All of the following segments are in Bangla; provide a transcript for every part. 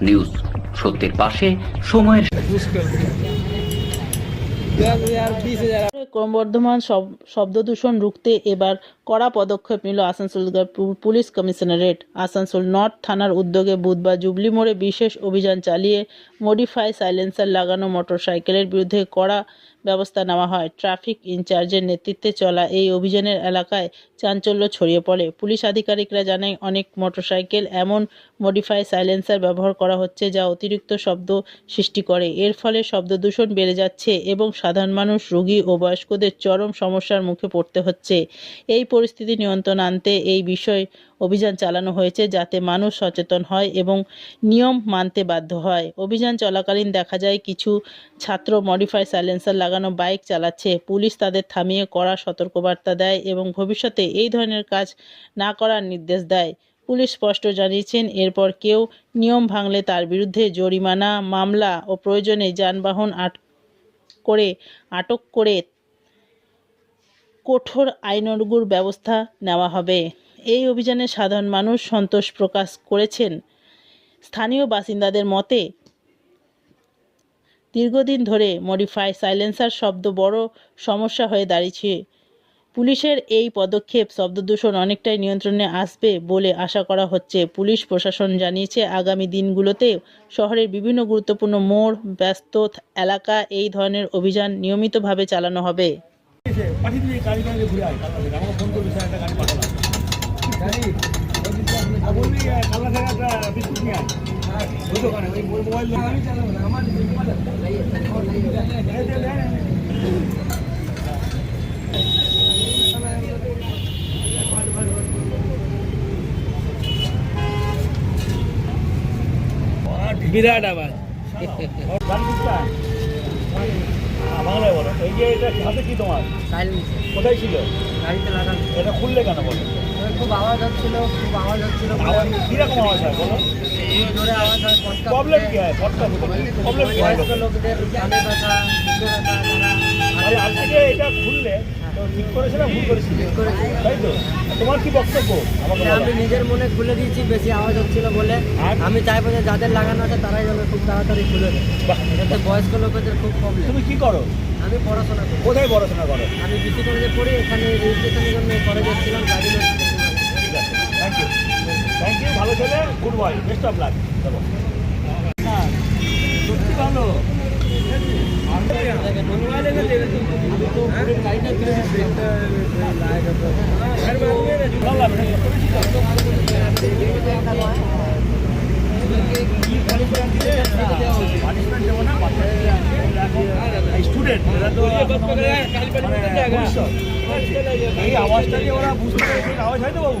নিউজ সত্যের পাশে সময়ের ক্রমবর্ধমান শব- শব্দদূষণ রুখতে এবার কড়া পদক্ষেপ নিল Asansol police commissionerate. Asansol north থানার উদ্যোগে বুধবার জুবলি মোড়ে বিশেষ অভিযান চালিয়ে মডিফাই সাইলেন্সার লাগানো মোটরসাইকেলের বিরুদ্ধে কড়া ব্যবস্থা নেওয়া হয়। ট্রাফিক ইনচার্জের নেতৃত্বে চলা এই অভিযানের এলাকায় চাঞ্চল্য ছড়িয়ে পড়ে। পুলিশ আধিকারিকরা জানায়, অনেক মোটরসাইকেল এমন মডিফাই সাইলেন্সার ব্যবহার করা হচ্ছে যা অতিরিক্ত শব্দ সৃষ্টি করে। এর ফলে শব্দ দূষণ বেড়ে যাচ্ছে এবং সাধারণ মানুষ, রোগী ও বয়স্কদের চরম সমস্যার মুখে পড়তে হচ্ছে। এই পরিস্থিতি নিয়ন্ত্রণ আনতে এই বিষয়ে অভিযান চালানো হয়েছে যাতে মানুষ সচেতন হয় এবং নিয়ম মানতে বাধ্য হয়। অভিযান চলাকালীন দেখা যায় কিছু ছাত্র মডিফাই সাইলেন্সার লাগানো বাইক চালাচ্ছে। পুলিশ তাদের থামিয়ে কড়া সতর্কবার্তা দেয় এবং ভবিষ্যতে এই ধরনের কাজ না করার নির্দেশ দেয়। পুলিশ স্পষ্ট জানিয়েছেন, এরপর কেউ নিয়ম ভাঙলে তার বিরুদ্ধে জরিমানা, মামলা ও প্রয়োজনে যানবাহন আট করে, আটক করে কঠোর আইননুগুর ব্যবস্থা নেওয়া হবে। এই অভিযানে সাধারণ মানুষ সন্তোষ প্রকাশ করেছেন। স্থানীয় বাসিন্দাদের মতে, দীর্ঘদিন ধরে মডিফাই সাইলেন্সার শব্দ বড় সমস্যা হয়ে দাঁড়িয়েছে। পুলিশের এই পদক্ষেপ শব্দদূষণ অনেকটাই নিয়ন্ত্রণে আসবে বলে আশা করা হচ্ছে। পুলিশ প্রশাসন জানিয়েছে, আগামী দিনগুলোতে শহরের বিভিন্ন গুরুত্বপূর্ণ মোড়, ব্যস্ত এলাকা এই ধরনের অভিযান নিয়মিতভাবে চালানো হবে। বিরাট আওয়াজ। বাংলায় বলো। এই যে এটা হাতে কি তোমার? কোথায় ছিল? গাড়িতে লাগানো। এটা খুললে কেন বলো? খুব আওয়াজ হচ্ছিল খুব আওয়াজ হচ্ছিল আওয়াজ কীরকম আওয়াজ হয় বলো? জোরে আওয়াজ হয় পটকা প্রবলেম কি হয়? ফটকা প্রবলেম কি হয়? বয়স্ক লোকদের কানে ব্যথা বুকে ব্যথা আরে আজকে এটা খুললে ঠিক করেছে না ভুল করেছিল ঠিক করেছে। তাই তো? তোমার কি বক্তব্য? আমি নিজের মনে খুলে দিয়েছি বেশি আওয়াজ হচ্ছিল বলে। আমি চাইব যে যাদের লাগানো আছে তারাই যেন খুব তাড়াতাড়ি খুলে দেয়। বয়স্ক লোকেদের খুব প্রবলেম তুমি কি করো? আমি পড়াশোনা করি। কোথায় পড়াশোনা করো? আমি বিসি কলেজে পড়ি এখানে রেজিস্ট্রেশনের জন্য কলেজে এসেছিলাম গাড়ি আছে। ভালো ছেলে এই আওয়াজটা যে ওরা বুঝতে পারছে আওয়াজ হয় তো বাবু।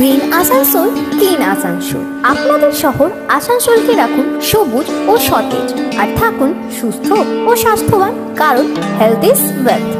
Green Asansol clean Asansol. আপনাদের শহর আসানসোলকে রাখুন সবুজ ও সতেজ আর থাকুন সুস্থ ও স্বাস্থ্যবান কারণ হেলথ ইজ ওয়েলথ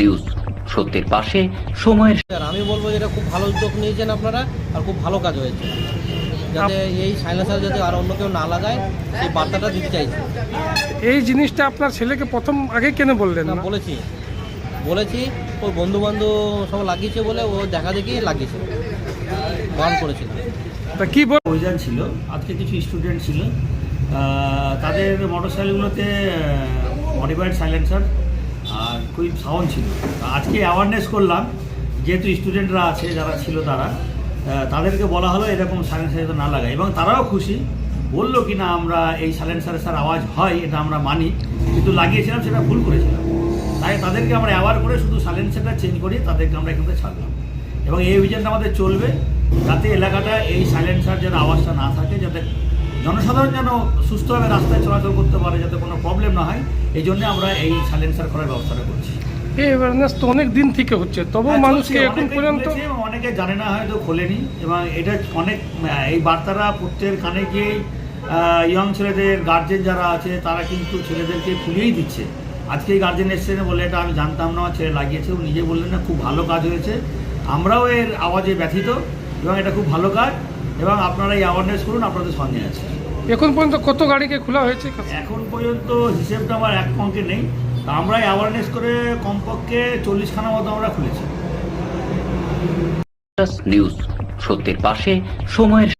নিউজ সত্যের পাশে সময়ের স্যার আমি বলব এটা খুব ভালো উদ্যোগ নিয়েছেন আপনারা আর খুব ভালো কাজ হয়েছে। যাতে এই সাইলেন্সার যাতে আর অন্য কেউ না লাগায় সেই বার্তাটা দিতে চাইছি। এই জিনিসটা আপনার ছেলেকে প্রথম আগে কেন বললেন বলেছি। বলেছি ওর বন্ধু বান্ধব সব লাগিয়েছে বলে ও দেখা দেখি লাগিয়েছে। বান করেছিল। তা কি বল অভিযান ছিল আজকে কিছু স্টুডেন্ট ছিল। তাদের মোটরসাইকেলগুলোতে মডিফাইড সাইলেন্সার আর খুবই সাউন্ড ছিল। আজকে অ্যাওয়ারনেস করলাম যেহেতু স্টুডেন্টরা আছে যারা ছিল তারা তাদেরকে বলা হলো এরকম সাইলেন্সার যাতে না লাগায়। এবং তারাও খুশি বলল কি না আমরা এই সাইলেন্সারে স্যার আওয়াজ হয় এটা আমরা মানি। কিন্তু লাগিয়েছিলাম সেটা ভুল করেছিলাম। তাই তাদেরকে আমরা অ্যাওয়ার করে শুধু সাইলেন্সারটা চেঞ্জ করি তাদেরকে আমরা এখান থেকে ছাড়লাম। এবং এই অভিযানটা আমাদের চলবে যাতে এলাকাটা এই সাইলেন্সার যেন আওয়াজটা না থাকে যাতে জনসাধারণ যেন সুস্থভাবে রাস্তায় চলাচল করতে পারে যাতে কোনো প্রবলেম না হয় এই জন্য আমরা এই সাইলেন্সার করার ব্যবস্থাটা করছি। এই অ্যাওয়ারনেস তো অনেক দিন থেকে হচ্ছে তবুও হ্যাঁ, মানুষকে এখন পর্যন্ত অনেকে জানে না হয়তো খোলেনি এবং এটা অনেক এই বার্তাটা প্রত্যেকের কানে গিয়েই ইয়ং ছেলেদের গার্জেন যারা আছে তারা কিন্তু ছেলেদেরকে খুলেই দিচ্ছে। আজকে গার্জেন এসছেন বলে এটা আমি জানতাম না আমার ছেলে লাগিয়েছে ও নিজে বললেন না খুব ভালো কাজ হয়েছে। আমরাও এর আওয়াজে ব্যথিত এবং এটা খুব ভালো কাজ এবং আপনারা এই অ্যাওয়ারনেস করুন আপনাদের সঙ্গে আছে। এখন পর্যন্ত কত গাড়িকে খোলা হয়েছে এখন? পর্যন্ত হিসেবটা আমার এক অঙ্কে নেই। তা আমরা অ্যাওয়ারনেস করে কমপক্ষে চল্লিশখানা মতো আমরা খুলেছি। নিউজ সত্যের পাশে সময়ের